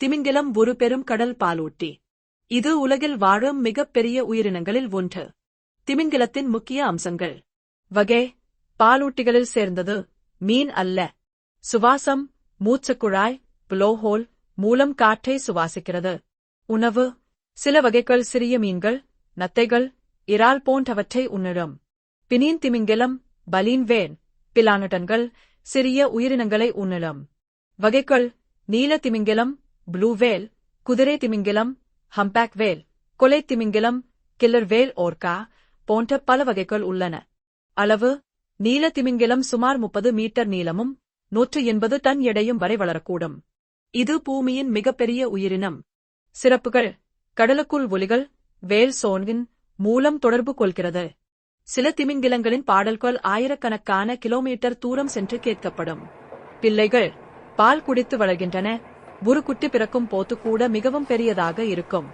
திமிங்கிலம் ஒரு பெரும் கடல் பாலூட்டி. இது உலகில் வாழும் மிகப்பெரிய உயிரினங்களில் ஒன்று. திமிங்கிலத்தின் முக்கிய அம்சங்கள். வகை பாலூட்டிகளில் சேர்ந்தது மீன் அல்ல. சுவாசம் மூச்சுக்குழாய் புலோஹோல் மூலம் காற்றை சுவாசிக்கிறது. உணவு சில வகைகள் சிறிய மீன்கள் நத்தைகள் இறால் போன்றவற்றை உண்ணிடும். பினின் திமிங்கிலம் பலீன் வேன் பிலானட்டன்கள் சிறிய உயிரினங்களை உண்ணிடும். வகைகள் நீல திமிங்கிலம் ப்ளூ வேல் குதிரை திமிங்கிலம் ஹம்பேக் வேல் கொலை திமிங்கிலம் கில்லர் வேல் ஓர்கா போன்ற பல வகைகள் உள்ளன. அளவு நீல திமிங்கிலம் சுமார் முப்பது மீட்டர் நீளமும் நூற்று எண்பது டன் எடையும் வரை வளரக்கூடும். இது பூமியின் மிகப்பெரிய உயிரினம். சிறப்புகள் கடலுக்குள் ஒலிகள் வேல் சோன்வின் மூலம் தொடர்பு கொள்கிறது. சில திமிங்கிலங்களின் பாடல்கள் ஆயிரக்கணக்கான கிலோமீட்டர் தூரம் சென்று கேட்கப்படும். பிள்ளைகள் பால் குடித்து வளர்கின்றன ஒரு குட்டி பிறக்கும் போது கூட மிகவும் பெரியதாக இருக்கும்.